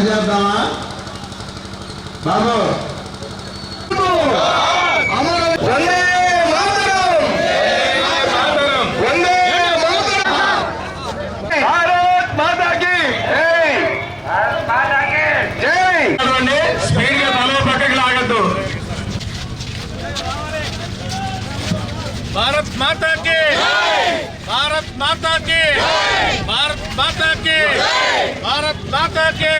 చేద్దామా? బాబు. భారత్ మాతాకి భారత్ మాతాకి భారత్ మాతాకి भारत माता के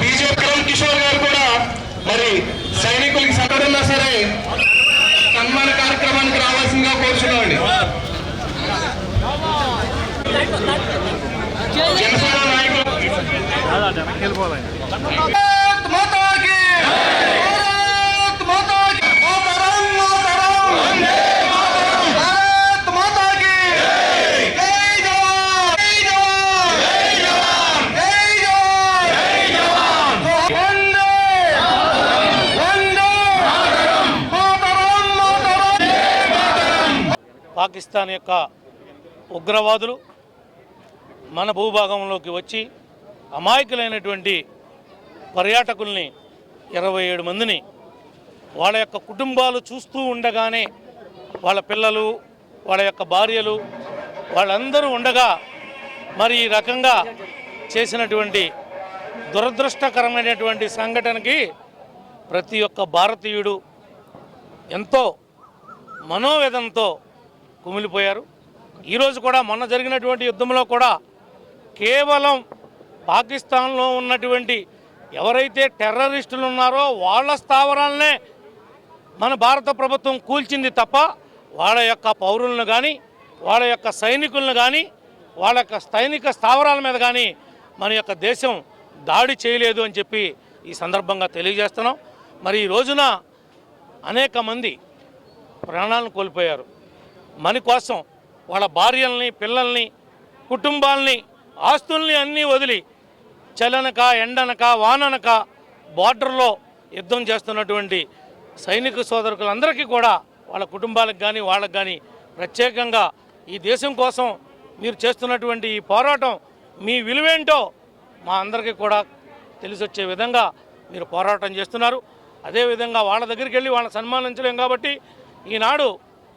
బీజేపీ కిరణ్ కిషోర్ గారు కూడా. మరి సైనికులకి సక్కడున్నా సరే సన్మాన కార్యక్రమానికి రావాల్సిందిగా కోరుచున్నామండి. జనసేన నాయకులు. పాకిస్తాన్ యొక్క ఉగ్రవాదులు మన భూభాగంలోకి వచ్చి అమాయకులైనటువంటి పర్యాటకుల్ని ఇరవై ఏడు మందిని వాళ్ళ యొక్క కుటుంబాలు చూస్తూ ఉండగానే వాళ్ళ పిల్లలు వాళ్ళ యొక్క భార్యలు వాళ్ళందరూ ఉండగా మరి ఈ రకంగా చేసినటువంటి దురదృష్టకరమైనటువంటి సంఘటనకి ప్రతి ఒక్క భారతీయుడు ఎంతో మనోవేదంతో కుమిలిపోయారు. ఈరోజు కూడా మొన్న జరిగినటువంటి యుద్ధంలో కూడా కేవలం పాకిస్తాన్లో ఉన్నటువంటి ఎవరైతే టెర్రరిస్టులు ఉన్నారో వాళ్ళ స్థావరాలనే మన భారత ప్రభుత్వం కూల్చింది తప్ప వాళ్ళ యొక్క పౌరులను కానీ వాళ్ళ యొక్క సైనికులను కానీ వాళ్ళ యొక్క సైనిక స్థావరాల మీద కానీ మన యొక్క దేశం దాడి చేయలేదు అని చెప్పి ఈ సందర్భంగా తెలియజేస్తున్నాం. మరి ఈ రోజున అనేక మంది ప్రాణాలను కోల్పోయారు. మన కోసం వాళ్ళ భార్యల్ని పిల్లల్ని కుటుంబాల్ని ఆస్తుల్ని అన్నీ వదిలి చలనక ఎండనక వాననక బార్డర్లో యుద్ధం చేస్తున్నటువంటి సైనిక సోదరులందరికీ కూడా వాళ్ళ కుటుంబాలకు కానీ వాళ్ళకు కానీ ప్రత్యేకంగా ఈ దేశం కోసం మీరు చేస్తున్నటువంటి ఈ పోరాటం మీ విలువేంటో మా అందరికీ కూడా తెలిసొచ్చే విధంగా మీరు పోరాటం చేస్తున్నారు. అదేవిధంగా వాళ్ళ దగ్గరికి వెళ్ళి వాళ్ళని సన్మానించలేం కాబట్టి ఈనాడు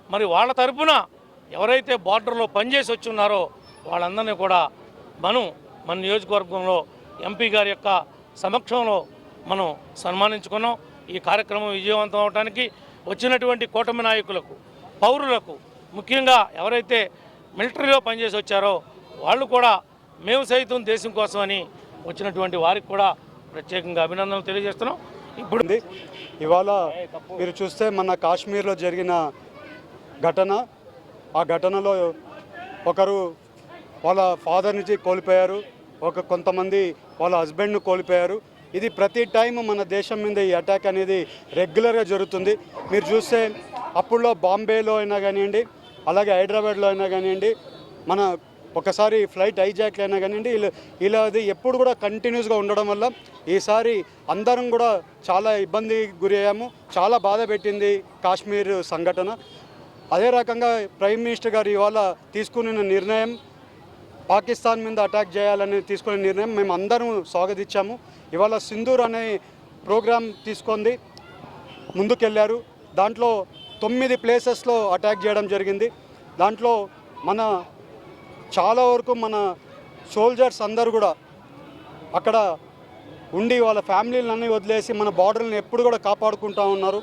మరి వాళ్ళ తరపున ఎవరైతే బార్డర్లో పనిచేసి వచ్చి ఉన్నారో వాళ్ళందరినీ కూడా మనం మన నియోజకవర్గంలో ఎంపీ గారి యొక్క సమక్షంలో మనం సన్మానించుకున్నాం. ఈ కార్యక్రమం విజయవంతం అవడానికి వచ్చినటువంటి కూటమి నాయకులకు పౌరులకు ముఖ్యంగా ఎవరైతే మిలిటరీలో పనిచేసి వచ్చారో వాళ్ళు కూడా మేము సైతం దేశం కోసమని వచ్చినటువంటి వారికి కూడా ప్రత్యేకంగా అభినందనలు తెలియజేస్తున్నాం. ఇప్పుడు ఇవాళ మీరు చూస్తే మన కాశ్మీర్లో జరిగిన ఘటన ఆ ఘటనలో ఒకరు వాళ్ళ ఫాదర్ని కోల్పోయారు ఒక కొంతమంది వాళ్ళ హస్బెండ్ను కోల్పోయారు. ఇది ప్రతి టైం మన దేశం మీద ఈ అటాక్ అనేది రెగ్యులర్గా జరుగుతుంది. మీరు చూస్తే అప్పుడులో బాంబేలో అయినా కానివ్వండి అలాగే హైదరాబాద్లో అయినా కానివ్వండి మన ఒకసారి ఫ్లైట్ హైజాక్ అయినా కానివ్వండి ఇలా ఇలా అది ఎప్పుడు కూడా కంటిన్యూస్గా ఉండడం వల్ల ఈసారి అందరం కూడా చాలా ఇబ్బంది గురయ్యాము. చాలా బాధ పెట్టింది కాశ్మీర్ సంఘటన. అదే రకంగా ప్రైమ్ మినిస్టర్ గారు ఇవాళ తీసుకున్న నిర్ణయం పాకిస్తాన్ మీద అటాక్ చేయాలని తీసుకునే నిర్ణయం మేము అందరం స్వాగతించాము. ఇవాళ సింధూర్ అనే ప్రోగ్రాం తీసుకుంది. ముందుకెళ్ళారు దాంట్లో తొమ్మిది ప్లేసెస్లో అటాక్ చేయడం జరిగింది. దాంట్లో మన చాలా వరకు మన సోల్జర్స్ అందరూ కూడా అక్కడ ఉండి వాళ్ళ ఫ్యామిలీలన్నీ వదిలేసి మన బార్డర్ని ఎప్పుడు కూడా కాపాడుకుంటా ఉన్నారు.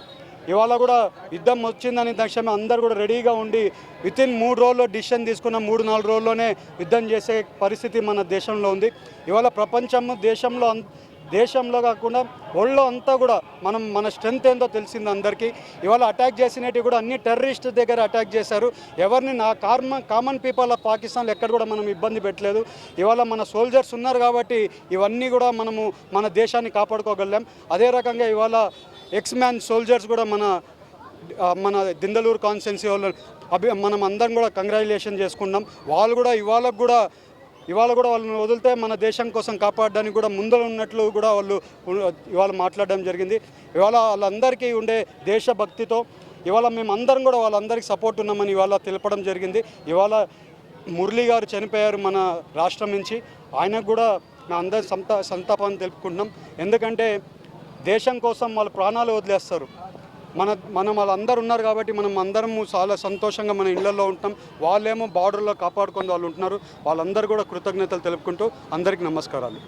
ఇవాళ కూడా యుద్ధం వచ్చిందని తక్షణమే అందరు కూడా రెడీగా ఉండి విత్ ఇన్ మూడు రోజుల్లో డిసిషన్ తీసుకున్న మూడు నాలుగు రోజుల్లోనే యుద్ధం చేసే పరిస్థితి మన దేశంలో ఉంది. ఇవాళ ప్రపంచం దేశంలో దేశంలో కాకుండా ఒళ్ళో అంతా కూడా మనం మన స్ట్రెంత్ ఏందో తెలిసింది అందరికీ. ఇవాళ అటాక్ చేసినవి కూడా అన్ని టెర్రరిస్ట్ దగ్గర అటాక్ చేశారు. ఎవరిని నా కార్మ కామన్ పీపుల్ ఆఫ్ పాకిస్తాన్లో ఎక్కడ కూడా మనం ఇబ్బంది పెట్టలేదు. ఇవాళ మన సోల్జర్స్ ఉన్నారు కాబట్టి ఇవన్నీ కూడా మనము మన దేశాన్ని కాపాడుకోగలం. అదే రకంగా ఇవాళ ఎక్స్ మ్యాన్ సోల్జర్స్ కూడా మన మన దిందలూరు కాన్స్టెన్సీ వాళ్ళు అభి మనం అందరం కూడా కంగ్రాచులేషన్ చేసుకున్నాం వాళ్ళు కూడా ఇవాళ కూడా ఇవాళ కూడా వాళ్ళని వదిలితే మన దేశం కోసం కాపాడడానికి కూడా ముందర ఉన్నట్లు కూడా వాళ్ళు ఇవాళ మాట్లాడడం జరిగింది. ఇవాళ వాళ్ళందరికీ ఉండే దేశభక్తితో ఇవాళ మేము అందరం కూడా వాళ్ళందరికీ సపోర్ట్ ఉన్నామని ఇవాళ తెలపడం జరిగింది. ఇవాళ మురళి గారు చనిపోయారు మన రాష్ట్రం నుంచి. ఆయనకు కూడా మేము అందరి సంతా సంతాపాన్ని తెలుపుకుంటున్నాం. ఎందుకంటే దేశం కోసం వాళ్ళు ప్రాణాలు వదిలేస్తారు. మన మనం వాళ్ళందరూ ఉన్నారు కాబట్టి మనం అందరము చాలా సంతోషంగా మన ఇళ్ళలో ఉంటాం. వాళ్ళేమో బార్డర్లో కాపాడుకొని వాళ్ళు ఉంటున్నారు. వాళ్ళందరూ కూడా కృతజ్ఞతలు తెలుపుకుంటూ అందరికీ నమస్కారాలు.